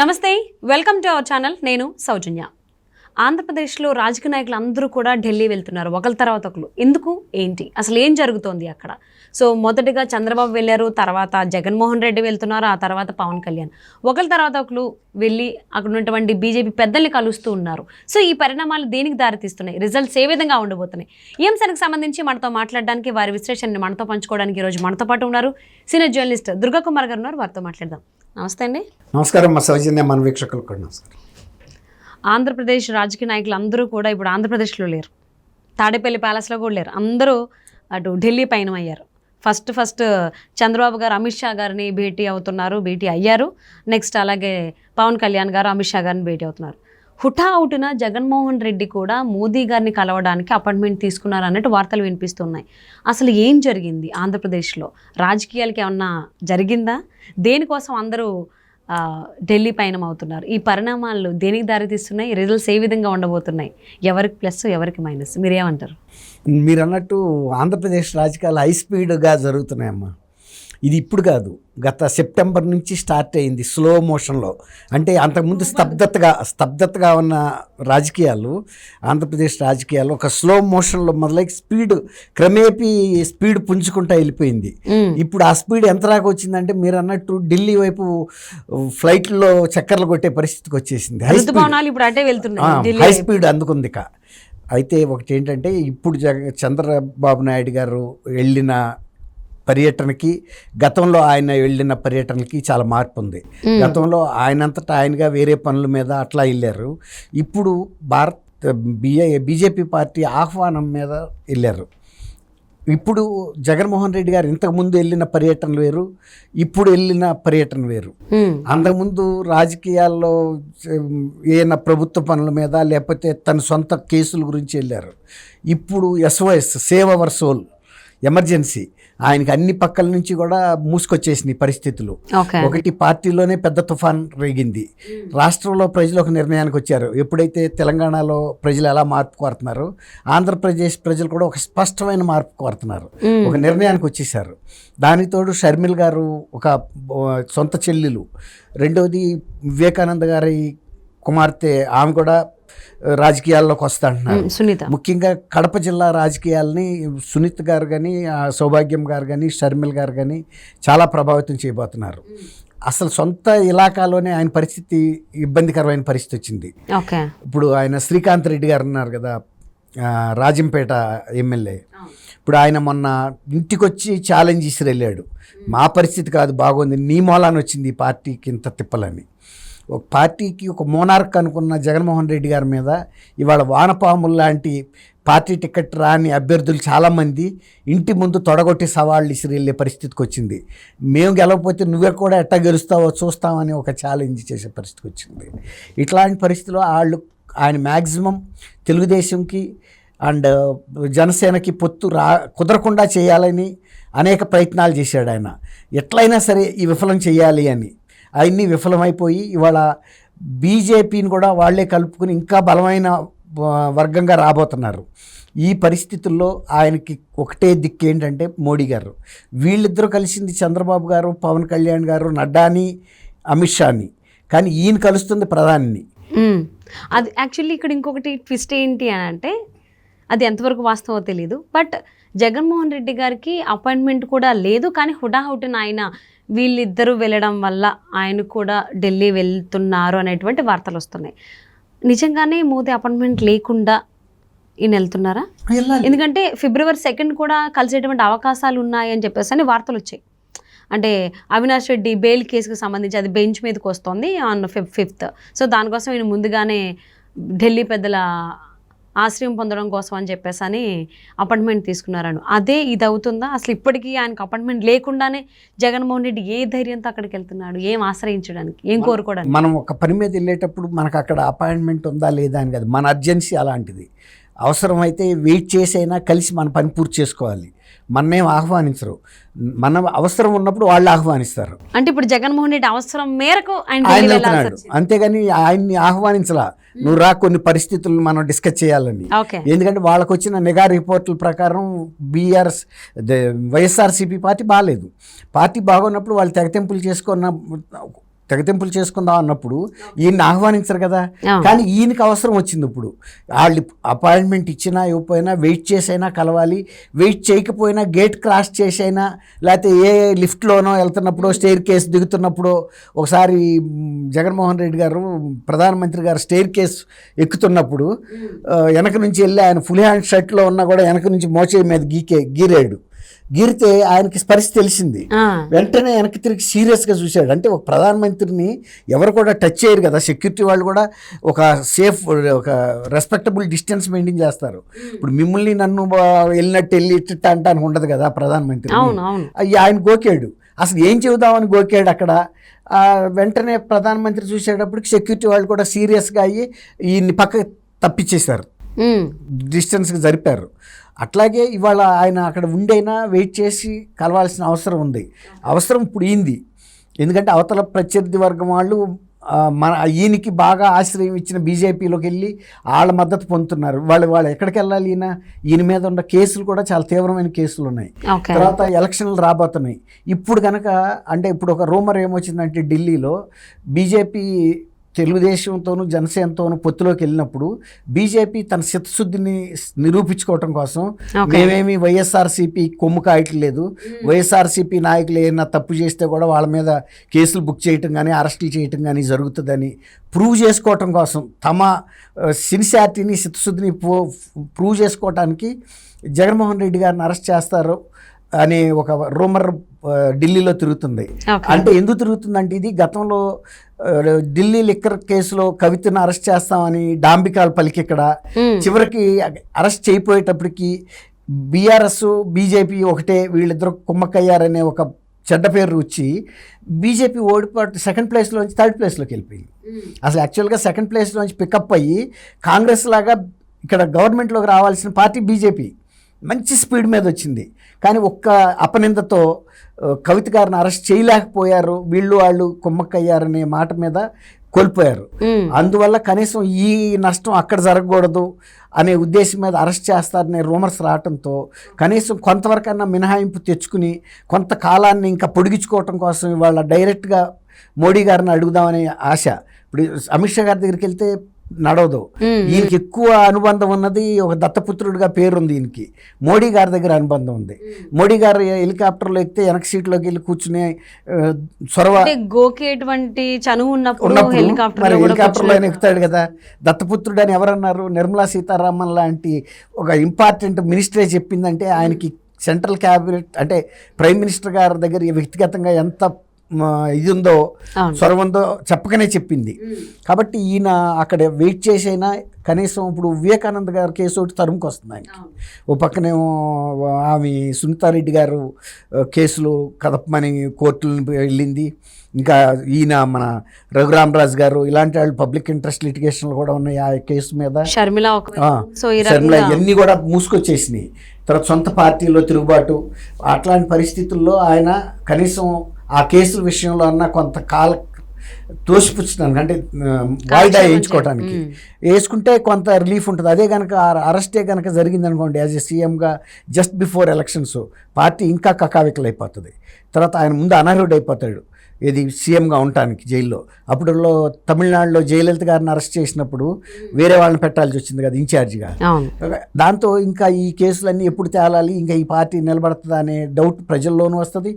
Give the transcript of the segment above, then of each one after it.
నమస్తే welcome to our channel. నేను సౌజన్య. ఆంధ్రప్రదేశ్లో రాజకీయ నాయకులు అందరూ కూడా ఢిల్లీ వెళ్తున్నారు ఒకరి తర్వాత ఒకరు ఎందుకు? ఏంటి? అసలు ఏం జరుగుతోంది అక్కడ? సో మొదటిగా చంద్రబాబు వెళ్ళారు తర్వాత జగన్మోహన్ రెడ్డి వెళ్తున్నారు ఆ తర్వాత పవన్ కళ్యాణ్. ఒకరి తర్వాత ఒకరు వెళ్ళి అక్కడ ఉన్నటువంటి బీజేపీ పెద్దల్ని కలుస్తూ ఉన్నారు. సో ఈ పరిణామాలు దేనికి దారితీస్తున్నాయి? రిజల్ట్స్ ఏ విధంగా ఉండబోతున్నాయి? ఈ అంశానికి సంబంధించి మనతో మాట్లాడడానికి వారి విశ్లేషణని మనతో పంచుకోవడానికి ఈరోజు మనతో పాటు ఉన్నారు. సీనియర్ జర్నలిస్ట్ దుర్గా కుమార్ గారు ఉన్నారు. వారితో మాట్లాడదాం. నమస్తే అండి. నమస్కారం మా సౌజన్య మన వీక్షకులకు కూడా నమస్కారం. ఆంధ్రప్రదేశ్ రాజకీయ నాయకులు అందరూ కూడా ఇప్పుడు ఆంధ్రప్రదేశ్లో లేరు. తాడేపల్లి ప్యాలెస్లో కూడా లేరు. అందరూ అటు ఢిల్లీ పయనం అయ్యారు. ఫస్ట్ ఫస్ట్ చంద్రబాబు గారు అమిత్ షా గారిని భేటీ అవుతున్నారు భేటీ అయ్యారు. నెక్స్ట్ అలాగే పవన్ కళ్యాణ్ గారు అమిత్ షా గారిని భేటీ అవుతున్నారు. హుఠా అవుటున జగన్మోహన్ రెడ్డి కూడా మోదీ గారిని కలవడానికి అపాయింట్మెంట్ తీసుకున్నారు అన్నట్టు వార్తలు వినిపిస్తున్నాయి. అసలు ఏం జరిగింది ఆంధ్రప్రదేశ్లో? రాజకీయాలకి ఏమన్నా జరిగిందా? దేనికోసం అందరూ ఢిల్లీ పయనం అవుతున్నారు? ఈ పరిణామాలు దేనికి దారితీస్తున్నాయి? రిజల్ట్స్ ఏ విధంగా ఉండబోతున్నాయి? ఎవరికి ప్లస్ ఎవరికి మైనస్? మీరేమంటారు? మీరు అన్నట్టు ఆంధ్రప్రదేశ్ రాజకీయాలు హై స్పీడ్గా జరుగుతున్నాయమ్మా. ఇది ఇప్పుడు కాదు. గత సెప్టెంబర్ నుంచి స్టార్ట్ అయింది స్లో మోషన్లో. అంటే అంతకుముందు స్తబ్దతగా స్తబ్దతగా ఉన్న రాజకీయాలు ఆంధ్రప్రదేశ్ రాజకీయాలు ఒక స్లో మోషన్లో మొదలై స్పీడ్ క్రమేపీ స్పీడ్ పుంజుకుంటా వెళ్ళిపోయింది. ఇప్పుడు ఆ స్పీడ్ ఎంత దాకా వచ్చిందంటే మీరు అన్నట్టు ఢిల్లీ వైపు ఫ్లైట్లో చక్కర్లు కొట్టే పరిస్థితికి వచ్చేసింది. హై స్పీడ్ అందుకుంది అయితే ఒకటి ఏంటంటే ఇప్పుడు జగ చంద్రబాబు నాయుడు గారు వెళ్ళిన పర్యటనకి గతంలో ఆయన వెళ్ళిన పర్యటనకి చాలా మార్పు ఉంది. గతంలో ఆయనంతటా ఆయనగా వేరే పనుల మీద అట్లా వెళ్ళారు. ఇప్పుడు భారత్ బిఏ బీజేపీ పార్టీ ఆహ్వానం మీద వెళ్ళారు. ఇప్పుడు జగన్మోహన్ రెడ్డి గారు ఇంతకుముందు వెళ్ళిన పర్యటన వేరు ఇప్పుడు వెళ్ళిన పర్యటన వేరు. అంతకుముందు రాజకీయాల్లో ఏదైనా ప్రభుత్వ పనుల మీద లేకపోతే తన సొంత కేసుల గురించి వెళ్ళారు. ఇప్పుడు SOS save our soul emergency. ఆయనకి అన్ని పక్కల నుంచి కూడా మూసుకొచ్చేసినాయి పరిస్థితులు. ఒకటి పార్టీలోనే పెద్ద తుఫాన్ రేగింది. రాష్ట్రంలో ప్రజలు ఒక నిర్ణయానికి వచ్చారు. ఎప్పుడైతే తెలంగాణలో ప్రజలు ఎలా మార్పు కోరుతున్నారో ఆంధ్రప్రదేశ్ ప్రజలు కూడా ఒక స్పష్టమైన మార్పు కోరుతున్నారు. ఒక నిర్ణయానికి వచ్చేసారు. దానికి తోడు షర్మిల్ గారు ఒక సొంత చెల్లెలు. రెండవది వివేకానంద గారి కుమార్తె ఆమె కూడా రాజకీయాల్లోకి వస్తా అంటున్నారు సునీత. ముఖ్యంగా కడప జిల్లా రాజకీయాలని సునీత్ గారు కానీ సౌభాగ్యం గారు కానీ షర్మిల్ గారు కానీ చాలా ప్రభావితం చేయబోతున్నారు. అసలు సొంత ఇలాకాలోనే ఆయన పరిస్థితి ఇబ్బందికరమైన పరిస్థితి వచ్చింది. ఇప్పుడు ఆయన శ్రీకాంత్ రెడ్డి గారు ఉన్నారు కదా రాజంపేట ఎమ్మెల్యే. ఇప్పుడు ఆయన మొన్న ఇంటికి వచ్చి ఛాలెంజ్ ఇసి వెళ్ళాడు. మా పరిస్థితి కాదు బాగుంది నీ మూలాన్ని వచ్చింది ఈ పార్టీకి ఇంత తిప్పలని. ఒక పార్టీకి ఒక మోనార్క్ అనుకున్న జగన్మోహన్ రెడ్డి గారి మీద ఇవాళ వానపాములు లాంటి పార్టీ టికెట్ రాని అభ్యర్థులు చాలామంది ఇంటి ముందు తొడగొట్టి సవాళ్ళు ఇసిరి వెళ్ళే పరిస్థితికి వచ్చింది. మేము గెలవకపోతే నువ్వే కూడా ఎట్టా గెలుస్తావో చూస్తామని ఒక ఛాలెంజ్ చేసే పరిస్థితికి వచ్చింది. ఇట్లాంటి పరిస్థితిలో వాళ్ళు ఆయన మ్యాక్సిమం తెలుగుదేశంకి అండ్ జనసేనకి పొత్తు రా కుదరకుండా చేయాలని అనేక ప్రయత్నాలు చేశాడు ఆయన. ఎట్లయినా సరే ఈ విఫలం చేయాలి అని అవన్నీ విఫలమైపోయి ఇవాళ బీజేపీని కూడా వాళ్ళే కలుపుకుని ఇంకా బలమైన వర్గంగా రాబోతున్నారు. ఈ పరిస్థితుల్లో ఆయనకి ఒకటే దిక్కు ఏంటంటే మోడీ గారు. వీళ్ళిద్దరూ కలిసింది చంద్రబాబు గారు పవన్ కళ్యాణ్ గారు నడ్డాని అమిత్ షాని. కానీ ఈయన కలుస్తుంది ప్రధానిని. అది యాక్చువల్లీ ఇక్కడ ఇంకొకటి ట్విస్ట్ ఏంటి అని అంటే అది ఎంతవరకు వాస్తవో తెలియదు బట్ జగన్మోహన్ రెడ్డి గారికి అపాయింట్మెంట్ కూడా లేదు. కానీ హుటాహుటిన ఆయన వీళ్ళిద్దరూ వెళ్ళడం వల్ల ఆయన కూడా ఢిల్లీ వెళ్తున్నారు అనేటువంటి వార్తలు వస్తున్నాయి. నిజంగానే మోదీ అపాయింట్మెంట్ లేకుండా ఈయన వెళ్తున్నారా? ఎందుకంటే ఫిబ్రవరి సెకండ్ కూడా కలిసేటువంటి అవకాశాలు ఉన్నాయని చెప్పేసి అని వార్తలు వచ్చాయి. అంటే అవినాష్ రెడ్డి బెయిల్ కేసుకు సంబంధించి అది బెంచ్ మీదకి వస్తుంది ఆన్ ఫిఫ్ ఫిఫ్త్. సో దానికోసం ఈయన ముందుగానే ఢిల్లీ పెద్దల ఆశ్రయం పొందడం కోసం అని చెప్పేసి అని అపాయింట్మెంట్ తీసుకున్నారను. అదే ఇది అవుతుందా అసలు ఇప్పటికీ ఆయనకు అపాయింట్మెంట్ లేకుండానే జగన్మోహన్ రెడ్డి ఏ ధైర్యంతో అక్కడికి వెళ్తున్నాడు? ఏం ఆశ్రయించడానికి? ఏం కోరుకోవడానికి? మనం ఒక పని మీద వెళ్ళేటప్పుడు మనకు అక్కడ అపాయింట్మెంట్ ఉందా లేదా అని కాదు. మన అర్జెన్సీ అలాంటిది. అవసరమైతే వెయిట్ చేసైనా కలిసి మన పని పూర్తి చేసుకోవాలి. మనమేం ఆహ్వానించరు. మన అవసరం ఉన్నప్పుడు వాళ్ళు ఆహ్వానిస్తారు. అంటే ఇప్పుడు జగన్మోహన్ రెడ్డి అవసరం మేరకు ఆయన వెళ్తున్నాడు. అంతేగాని ఆయన్ని ఆహ్వానించలా. నువ్వు రా కొన్ని పరిస్థితులను మనం డిస్కస్ చేయాలని. ఎందుకంటే వాళ్ళకు వచ్చిన నిఘా రిపోర్టుల ప్రకారం బీఆర్ఎస్ వైఎస్ఆర్సీపీ పార్టీ బాగాలేదు పార్టీ బాగున్నప్పుడు వాళ్ళు తెగతెంపులు చేసుకున్న తెగతింపులు చేసుకుందాం అన్నప్పుడు ఈయన్ని ఆహ్వానించరు కదా. కానీ ఈయనకి అవసరం వచ్చింది ఇప్పుడు. వాళ్ళు అపాయింట్మెంట్ ఇచ్చినా ఇవ్వకపోయినా వెయిట్ చేసైనా కలవాలి. వెయిట్ చేయకపోయినా గేట్ క్రాస్ చేసైనా లేకపోతే ఏ లిఫ్ట్లోనో వెళ్తున్నప్పుడు స్టేర్ కేస్ దిగుతున్నప్పుడు ఒకసారి జగన్మోహన్ రెడ్డి గారు ప్రధానమంత్రి గారు స్టేర్ కేస్ ఎక్కుతున్నప్పుడు వెనక నుంచి వెళ్ళి ఆయన ఫుల్ హ్యాండ్ షర్ట్లో ఉన్నా కూడా వెనక నుంచి మోచే మీద గీకే గీరాడు. గీరితే ఆయనకి పరిస్థితి తెలిసింది. వెంటనే వెనక్కి తిరిగి సీరియస్గా చూశాడు. అంటే ఒక ప్రధానమంత్రిని ఎవరు కూడా టచ్ చేయరు కదా. సెక్యూరిటీ వాళ్ళు కూడా ఒక సేఫ్ ఒక రెస్పెక్టబుల్ డిస్టెన్స్ మెయింటైన్ చేస్తారు. ఇప్పుడు మిమ్మల్ని నన్ను వెళ్ళినట్టు వెళ్ళి ఇట్ట అంటానికి ఉండదు కదా ప్రధానమంత్రి ఆయన గోకాడు. అసలు ఏం చెబుదామని గోకాడు అక్కడ? వెంటనే ప్రధానమంత్రి చూసేటప్పటికి సెక్యూరిటీ వాళ్ళు కూడా సీరియస్గా అయ్యి ఈయన్ని పక్క తప్పించేశారు. ఉమ్, డిస్టెన్స్కి జరిపారు. అట్లాగే ఇవాళ ఆయన అక్కడ ఉండైనా వెయిట్ చేసి కలవాల్సిన అవసరం ఉంది. అవసరం ఇప్పుడు ఈంది. ఎందుకంటే అవతల ప్రత్యర్థి వర్గం వాళ్ళు మన ఈయనకి బాగా ఆశ్రయం ఇచ్చిన బీజేపీలోకి వెళ్ళి వాళ్ళ మద్దతు పొందుతున్నారు. వాళ్ళు వాళ్ళు ఎక్కడికి వెళ్ళాలి ఈయన? ఈయన మీద ఉన్న కేసులు కూడా చాలా తీవ్రమైన కేసులు ఉన్నాయి. తర్వాత ఎలక్షన్లు రాబోతున్నాయి. ఇప్పుడు కనుక అంటే ఇప్పుడు ఒక రూమర్ ఏమొచ్చిందంటే ఢిల్లీలో బీజేపీ తెలుగుదేశంతోనూ జనసేనతోనూ పొత్తులోకి వెళ్ళినప్పుడు బీజేపీ తన చిత్తశుద్ధిని నిరూపించుకోవటం కోసం. మేమేమి వైఎస్ఆర్సీపీ కొమ్ము కాయట్లేదు వైఎస్ఆర్సీపీ నాయకులు ఏమైనా తప్పు చేస్తే కూడా వాళ్ళ మీద కేసులు బుక్ చేయటం కానీ అరెస్టులు చేయటం కానీ జరుగుతుందని ప్రూవ్ చేసుకోవటం కోసం తమ సిన్సియారిటీని చిత్తశుద్ధిని ప్రూవ్ చేసుకోవటానికి జగన్మోహన్ రెడ్డి గారిని అరెస్ట్ చేస్తారు. అనే ఒక రూమర్ ఢిల్లీలో తిరుగుతుంది. అంటే ఎందుకు తిరుగుతుందంటే ఇది గతంలో ఢిల్లీ లిక్కర్ కేసులో కవితను అరెస్ట్ చేస్తామని డాంబికాలు పలికి ఇక్కడ. ఉమ్, చివరికి అరెస్ట్ చేయపోయేటప్పటికి బీఆర్ఎస్ బీజేపీ ఒకటే వీళ్ళిద్దరు కుమ్మక్కయ్యారనే ఒక చెడ్డ పేరు వచ్చి బీజేపీ ఓడిపాటు సెకండ్ ప్లేస్లోంచి థర్డ్ ప్లేస్లోకి వెళ్ళిపోయింది. అసలు యాక్చువల్గా సెకండ్ ప్లేస్లోంచి పికప్ అయ్యి కాంగ్రెస్ లాగా ఇక్కడ గవర్నమెంట్లోకి రావాల్సిన పార్టీ బీజేపీ. మంచి స్పీడ్ మీద వచ్చింది. కానీ ఒక్క అపనిందతో కవిత గారిని అరెస్ట్ చేయలేకపోయారు. వీళ్ళు వాళ్ళు కుమ్మక్కయ్యారనే మాట మీద కోల్పోయారు. అందువల్ల కనీసం ఈ నష్టం అక్కడ జరగకూడదు అనే ఉద్దేశం మీద అరెస్ట్ చేస్తారనే రూమర్స్ రావడంతో కనీసం కొంతవరకన్నా మినహాయింపు తెచ్చుకుని కొంత కాలాన్ని ఇంకా పొడిగించుకోవటం కోసం ఇవాళ డైరెక్ట్గా మోడీ గారిని అడుగుదామనే ఆశ. ఇప్పుడు అమిత్ షా గారి దగ్గరికి వెళ్తే నడవదు. ఈయనకి ఎక్కువ అనుబంధం ఉన్నది ఒక దత్తపుత్రుడిగా పేరుంది ఈయనకి. మోడీ గారి దగ్గర అనుబంధం ఉంది. మోడీ గారు హెలికాప్టర్లో ఎక్కితే వెనక సీట్లోకి వెళ్ళి కూర్చుని చొరవ గోకేటువంటి చనువు ఉన్నప్పుడు మరి హెలికాప్టర్లో ఆయన ఎక్కుతాడు కదా. దత్తపుత్రుడు అని ఎవరన్నారు? నిర్మలా సీతారామన్ లాంటి ఒక ఇంపార్టెంట్ మినిస్టరే చెప్పిందంటే ఆయనకి సెంట్రల్ క్యాబినెట్ అంటే ప్రైమ్ మినిస్టర్ గారి దగ్గర వ్యక్తిగతంగా ఎంత ఇది ఉందో అవును. స్వరం ఉందో చెప్పకనే చెప్పింది. కాబట్టి ఈయన అక్కడ వెయిట్ చేసైనా కనీసం ఇప్పుడు వివేకానంద్ గారి కేసు ఒకటి తరుముకు వస్తుంది ఆయనకి ఓ పక్కనేమో ఆమె సునీతారెడ్డి గారు కేసులు కదపమని కోర్టులను వెళ్ళింది. ఇంకా ఈయన మన రఘురామరాజు గారు ఇలాంటి వాళ్ళు పబ్లిక్ ఇంట్రెస్ట్ లిటిగేషన్లు కూడా ఉన్నాయి ఆ కేసు మీద. షర్మిల రకంగా ఇవన్నీ కూడా మూసుకొచ్చేసినాయి. తర్వాత సొంత పార్టీలో తిరుగుబాటు. అట్లాంటి పరిస్థితుల్లో ఆయన కనీసం ఆ కేసుల విషయంలో అన్న కొంత కాల తోసిపుచ్చడానికి అంటే వాయిదా వేయించుకోవడానికి. వేసుకుంటే కొంత రిలీఫ్ ఉంటుంది. అదే కనుక అరెస్టే కనుక జరిగింది అనుకోండి యాజ్ ఎ సీఎంగా జస్ట్ బిఫోర్ ఎలక్షన్స్ పార్టీ ఇంకా కకావికలు అయిపోతుంది తర్వాత ఆయన ముందు అనర్హుడు అయిపోతాడు ఇది సీఎంగా ఉండటానికి జైల్లో. అప్పుడులో తమిళనాడులో జయలలిత గారిని అరెస్ట్ చేసినప్పుడు వేరే వాళ్ళని పెట్టాల్సి వచ్చింది కదా ఇన్ఛార్జిగా. దాంతో ఇంకా ఈ కేసులన్నీ ఎప్పుడు తేలాలి? ఇంకా ఈ పార్టీ నిలబడుతుందా అనే డౌట్ ప్రజల్లోనూ వస్తుంది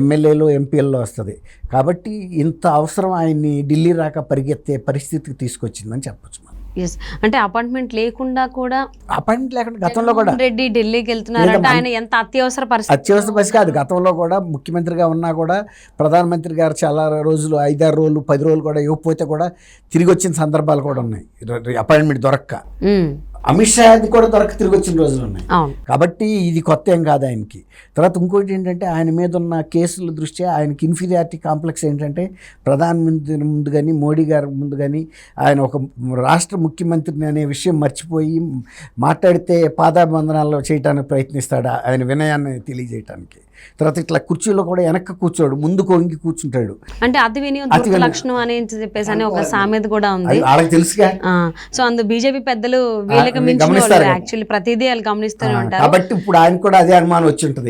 ఎమ్మెల్యేలు ఎంపీల్లో వస్తుంది. కాబట్టి ఇంత అవసరం ఆయన్ని ఢిల్లీ రాక పరిగెత్తే పరిస్థితికి తీసుకొచ్చిందని చెప్పొచ్చు ఎస్ అంటే అపాయింట్మెంట్ లేకుండా కూడా అపాయింట్మెంట్ లేకుండా గతంలో కూడా రెడ్డి ఢిల్లీకి వెళ్తున్నారంటే లేదమ్మా. ఆయన ఎంత అత్యవసర పరిస్థితి? అత్యవసర బస్ కాదు. గతంలో కూడా ముఖ్యమంత్రిగా ఉన్నా కూడా ప్రధానమంత్రి గారు చాలా రోజులు ఐదారు రోజులు పది రోజులు కూడా ఇవ్వకపోతే కూడా తిరిగి వచ్చిన సందర్భాలు కూడా ఉన్నాయి. అపాయింట్మెంట్ దొరక్క. అమిత్ షా అది కూడా దొరక్క తిరిగి వచ్చిన రోజులు ఉన్నాయి. కాబట్టి ఇది కొత్త ఏం కాదు ఆయనకి. తర్వాత ఇంకోటి ఏంటంటే ఆయన మీద ఉన్న కేసుల దృష్ట్యా ఆయనకి ఇన్ఫీరియారిటీ కాంప్లెక్స్ ఏంటంటే ప్రధానమంత్రి ముందు కానీ మోడీ గారి ముందు కానీ ఆయన ఒక రాష్ట్ర ముఖ్యమంత్రిని అనే విషయం మర్చిపోయి మాట్లాడితే పాదాబంధనాల్లో చేయడానికి ప్రయత్నిస్తాడు ఆయన వినయాన్ని తెలియజేయటానికి. తర్వాత ఇట్లా కుర్చీలో కూడా వెనక్కి కూర్చోడు ముందు కొంగి కూర్చుంటాడు. అంటే అతి వినియోగ అతి వినియోగం. లక్షణం అని చెప్పేసి అని ఒక సామెత కూడా ఉంది. అది వాళ్ళకి తెలుసుగా. ఆ, సో అందు బీజేపీ పెద్దలు మించిన గమనిస్తారు. యాక్చువల్లీ ప్రతిదీ వాళ్ళు గమనిస్తూనే ఉంటారు. కాబట్టి ఇప్పుడు ఆయన కూడా అదే అనుమానం వచ్చి ఉంటుంది.